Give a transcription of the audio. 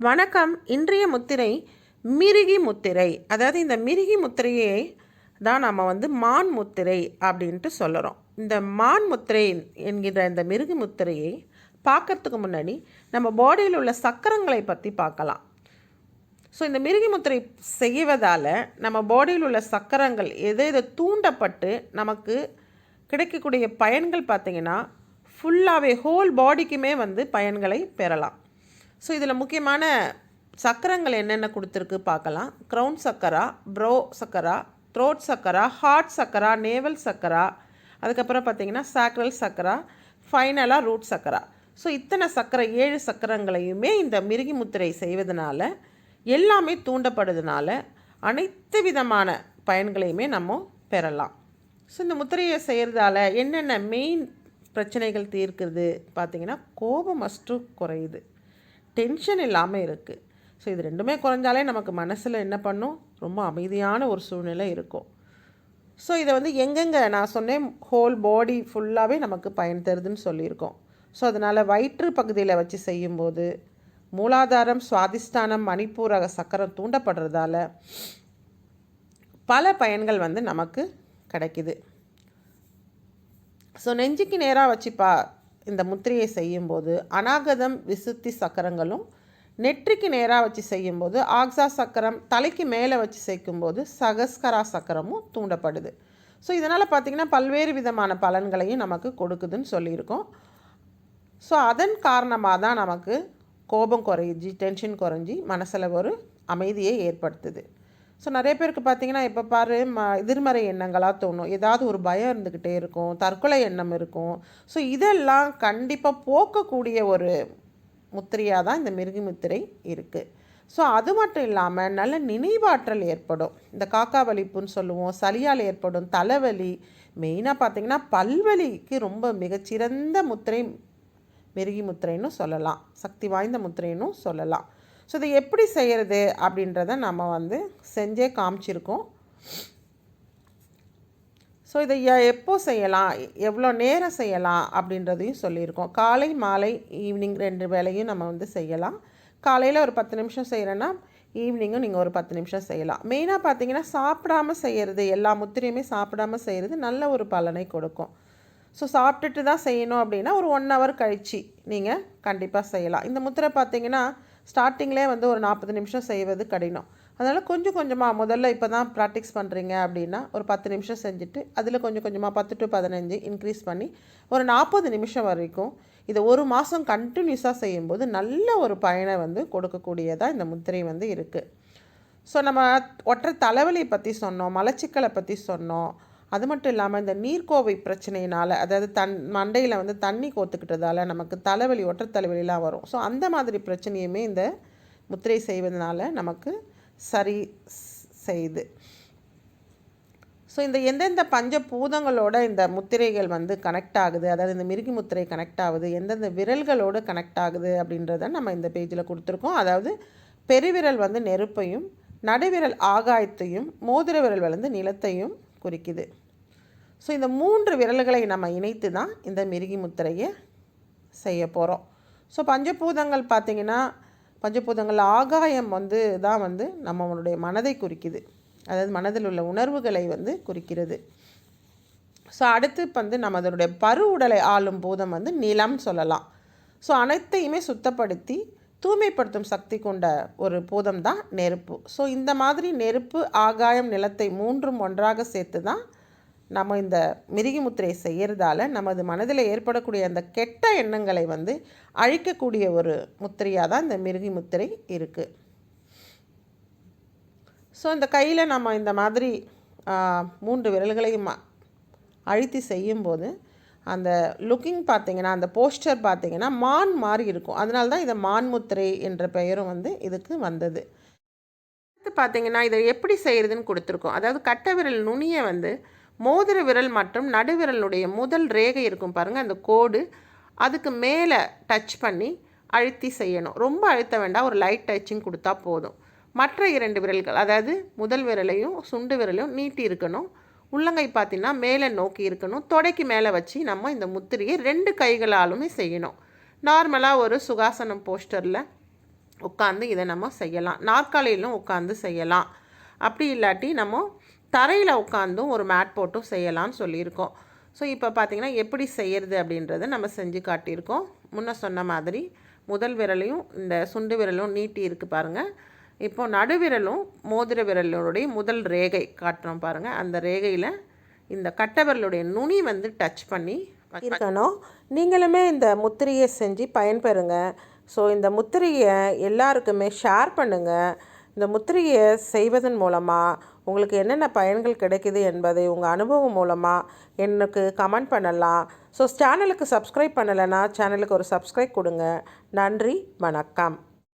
வணக்கம் இன்றைய முத்திரை மிருகி முத்திரை. அதாவது இந்த மிருகி முத்திரையை தான் நம்ம வந்து மான் முத்திரை அப்படின்ட்டு சொல்லுறோம். இந்த மான் முத்திரை என்கிற இந்த மிருகி முத்திரையை பார்க்கறதுக்கு முன்னாடி நம்ம பாடியில் உள்ள சக்கரங்களை பற்றி பார்க்கலாம். ஸோ இந்த மிருகி முத்திரை செய்வதால் நம்ம பாடியில் உள்ள சக்கரங்கள் எது எது தூண்டப்பட்டு நமக்கு கிடைக்கக்கூடிய பயன்கள் பார்த்திங்கன்னா ஃபுல்லாகவே ஹோல் பாடிக்குமே வந்து பயன்களை பெறலாம். ஸோ இதில் முக்கியமான சக்கரங்கள் என்னென்ன கொடுத்துருக்கு பார்க்கலாம். Crown chakra brow chakra throat chakra heart chakra navel chakra அதுக்கப்புறம் பார்த்தீங்கன்னா சாக்ரல் சக்கரா ஃபைனலாக ரூட் சக்கரா. ஸோ இத்தனை சக்கரை ஏழு சக்கரங்களையுமே இந்த மிருகி முத்திரை செய்வதனால எல்லாமே தூண்டப்படுறதுனால அனைத்து விதமான பயன்களையுமே நம்ம பெறலாம். ஸோ இந்த முத்திரையை செய்கிறதால என்னென்ன மெயின் பிரச்சனைகள் தீர்க்கிறது? பார்த்திங்கன்னா கோபம் மஸ்ட்டு குறையுது. டென்ஷன் இல்லாமல் இருக்குது ஸோ இது ரெண்டுமே குறைஞ்சாலே நமக்கு மனசில் என்ன பண்ணும்? ரொம்ப அமைதியான ஒரு சூழ்நிலை இருக்கும். ஸோ இதை வந்து எங்கெங்கே நான் சொன்னேன் ஹோல் பாடி ஃபுல்லாகவே நமக்கு பயன் தருதுன்னு சொல்லியிருக்கோம். ஸோ அதனால் வயிற்று பகுதியில் வச்சு செய்யும்போது மூலாதாரம் சுவாதிஷ்டானம் மணிப்பூரக சக்கரம் தூண்டப்படுறதால பல பயன்கள் வந்து நமக்கு கிடைக்குது. ஸோ நெஞ்சுக்கு நேராக வச்சு பா இந்த முத்திரையை செய்யும்போது அநாகதம் விசுத்தி சக்கரங்களும் நெற்றிக்கு நேராக வச்சு செய்யும்போது ஆக்ஸா சக்கரம் தலைக்கு மேலே வச்சு சேர்க்கும்போது சகஸ்கரா சக்கரமும் தூண்டப்படுது. ஸோ இதனால் பார்த்திங்கன்னா பல்வேறு விதமான பலன்களையும் நமக்கு கொடுக்குதுன்னு சொல்லியிருக்கோம். ஸோ அதன் காரணமாக தான் நமக்கு கோபம் குறைஞ்சி டென்ஷன் குறைஞ்சி மனசில் ஒரு அமைதியை ஏற்படுத்துது. ஸோ நிறைய பேருக்கு பார்த்தீங்கன்னா இப்போ பாரு ம எதிர்மறை எண்ணங்களாக தோணும். ஏதாவது ஒரு பயம் இருந்துக்கிட்டே இருக்கும். தற்கொலை எண்ணம் இருக்கும். ஸோ இதெல்லாம் கண்டிப்பாக போக்கக்கூடிய ஒரு முத்திரையாக தான் இந்த மிருகி முத்திரை இருக்குது ஸோ அது மட்டும் இல்லாமல் நல்ல நினைவாற்றல் ஏற்படும். இந்த காக்கா வலிப்புன்னு சொல்லுவோம். சளியால் ஏற்படும் தலைவலி. மெயினாக பார்த்திங்கன்னா பல்வலிக்கு ரொம்ப மிகச்சிறந்த முத்திரை மிருகி முத்திரைன்னு சொல்லலாம். சக்தி வாய்ந்த முத்திரைன்னு சொல்லலாம். ஸோ இதை எப்படி செய்கிறது அப்படின்றத நம்ம வந்து செஞ்சே காமிச்சிருக்கோம். ஸோ இதை எப்போ செய்யலாம்? எவ்வளோ நேரம் செய்யலாம் அப்படின்றதையும் சொல்லியிருக்கோம். காலை மாலை ஈவினிங் ரெண்டு வேலையும் நம்ம வந்து செய்யலாம். காலையில் ஒரு பத்து நிமிஷம் செய்கிறேன்னா ஈவினிங்கும் நீங்கள் ஒரு பத்து நிமிஷம் செய்யலாம். மெயினாக பார்த்தீங்கன்னா சாப்பிடாமல் செய்கிறது எல்லா முத்திரையுமே சாப்பிடாமல் செய்கிறது நல்ல ஒரு பலனை கொடுக்கும். ஸோ சாப்பிட்டுட்டு தான் செய்யணும் அப்படின்னா ஒரு ஒன் ஹவர் கழித்து நீங்கள் கண்டிப்பாக செய்யலாம். இந்த முத்திரை பார்த்தீங்கன்னா ஸ்டார்டிங்லேயே வந்து ஒரு நாற்பது நிமிஷம் செய்வது கடினம். அதனால் கொஞ்சம் கொஞ்சமாக முதல்ல இப்போ தான் ப்ராக்டிஸ் பண்ணுறீங்க அப்படின்னா ஒரு பத்து நிமிஷம் செஞ்சுட்டு அதில் கொஞ்சம் கொஞ்சமாக பத்து டு பதினஞ்சு இன்க்ரீஸ் பண்ணி ஒரு நாற்பது நிமிஷம் வரைக்கும் இதை ஒரு மாதம் கண்டினியூஸாக செய்யும்போது நல்ல ஒரு பயனை வந்து கொடுக்கக்கூடியதாக இந்த முத்திரை வந்து இருக்குது ஸோ நம்ம ஒற்றை தலைவலி பற்றி சொன்னோம் மலச்சிக்கலை பற்றி சொன்னோம் அது மட்டும் இல்லாமல் இந்த நீர்க்கோவை பிரச்சனையினால் அதாவது தன் மண்டையில் வந்து தண்ணி கோத்துக்கிட்டதால் நமக்கு தலைவலி ஒற்றை தலைவலிலாம் வரும். ஸோ அந்த மாதிரி பிரச்சனையுமே இந்த முத்திரை செய்வதனால நமக்கு சரி செய்யுது ஸோ இந்த எந்தெந்த பஞ்ச பூதங்களோட இந்த முத்திரைகள் வந்து கனெக்ட் ஆகுது அதாவது இந்த மிருகி முத்திரை கனெக்ட் ஆகுது எந்தெந்த விரல்களோடு கனெக்ட் ஆகுது அப்படின்றத நம்ம இந்த பேஜில் கொடுத்துருக்கோம். அதாவது பெருவிரல் வந்து நெருப்பையும் நடுவிரல் ஆகாயத்தையும் மோதிர விரல் வந்து நிலத்தையும் குறிக்குது. ஸோ இந்த மூன்று விரல்களை நம்ம இணைத்து தான் இந்த மிருகி முத்திரையை செய்ய போகிறோம் ஸோ பஞ்சபூதங்கள் பார்த்திங்கன்னா பஞ்சபூதங்கள் ஆகாயம் வந்து தான் வந்து நம்மளுடைய மனதை குறிக்குது. அதாவது மனதில் உள்ள உணர்வுகளை வந்து குறிக்கிறது. ஸோ அடுத்து வந்து நம்ம அதனுடைய பரு உடலை ஆளும் பூதம் வந்து நிலம் சொல்லலாம். ஸோ அனைத்தையுமே சுத்தப்படுத்தி தூய்மைப்படுத்தும் சக்தி கொண்ட ஒரு பூதம் தான் நெருப்பு. ஸோ இந்த மாதிரி நெருப்பு ஆகாயம் நிலத்தை மூன்றும் ஒன்றாக சேர்த்து தான் நம்ம இந்த மிருகி முத்திரையை செய்கிறதால நமது மனதில் ஏற்படக்கூடிய அந்த கெட்ட எண்ணங்களை வந்து அழிக்கக்கூடிய ஒரு முத்திரையாக தான் இந்த மிருகி முத்திரை இருக்குது ஸோ இந்த கையில் நம்ம இந்த மாதிரி மூன்று விரல்களையும் அழுத்தி செய்யும்போது அந்த லுக்கிங் பார்த்தீங்கன்னா அந்த போஸ்டர் பார்த்தீங்கன்னா மான் மாதிரி இருக்கும். அதனால தான் இதை மான் முத்திரை என்ற பெயரும் வந்து இதுக்கு வந்தது. அடுத்து பார்த்தீங்கன்னா இதை எப்படி செய்கிறதுன்னு கொடுத்துருக்கோம். அதாவது கட்டை விரல் நுனியை வந்து மோதிர விரல் மற்றும் நடுவிரலுடைய முதல் ரேகை இருக்கும் பாருங்கள் அந்த கோடு. அதுக்கு மேலே டச் பண்ணி அழுத்தி செய்யணும். ரொம்ப அழுத்த வேண்டாம் ஒரு லைட் டச்சிங் கொடுத்தா போதும். மற்ற இரண்டு விரல்கள் அதாவது முதல் விரலையும் சுண்டு விரலையும் நீட்டி இருக்கணும். உள்ளங்கை பார்த்தீங்கன்னா மேலே நோக்கி இருக்கணும். தொடைக்கு மேலே வச்சு நம்ம இந்த முத்திரையை ரெண்டு கைகளாலுமே செய்யணும். நார்மலாக ஒரு சுகாசனம் போஸ்டரில் உட்காந்து இதை நம்ம செய்யலாம். நாற்காலியிலும் உட்காந்து செய்யலாம். அப்படி இல்லாட்டி நம்ம தரையில் உட்காந்தும் ஒரு மேட் போட்டும் செய்யலாம்னு சொல்லியிருக்கோம். ஸோ இப்போ பார்த்திங்கன்னா எப்படி செய்கிறது அப்படின்றத நம்ம செஞ்சு காட்டியிருக்கோம். முன்ன சொன்ன மாதிரி முதல் விரலையும் இந்த சுண்டு விரலும் நீட்டி இருக்குது பாருங்கள் இப்போ நடுவிரலும் மோதிர விரலுடைய முதல் ரேகை காட்டுறோம் பாருங்கள் அந்த ரேகையில் இந்த கட்டை விரலுடைய நுனி வந்து டச் பண்ணி இருக்கணும் நீங்களுமே இந்த முத்திரையை செஞ்சு பயன்பெறுங்க. ஸோ இந்த முத்திரையை எல்லாருக்குமே ஷேர் பண்ணுங்கள் இந்த முத்திரையை செய்வதன் மூலமாக உங்களுக்கு என்னென்ன பயன்கள் கிடைக்குது என்பதை உங்கள் அனுபவம் மூலமாக எனக்கு கமெண்ட் பண்ணலாம். ஸோ சேனலுக்கு சப்ஸ்கிரைப் பண்ணலைன்னா சேனலுக்கு ஒரு சப்ஸ்கிரைப் கொடுங்க. நன்றி வணக்கம்.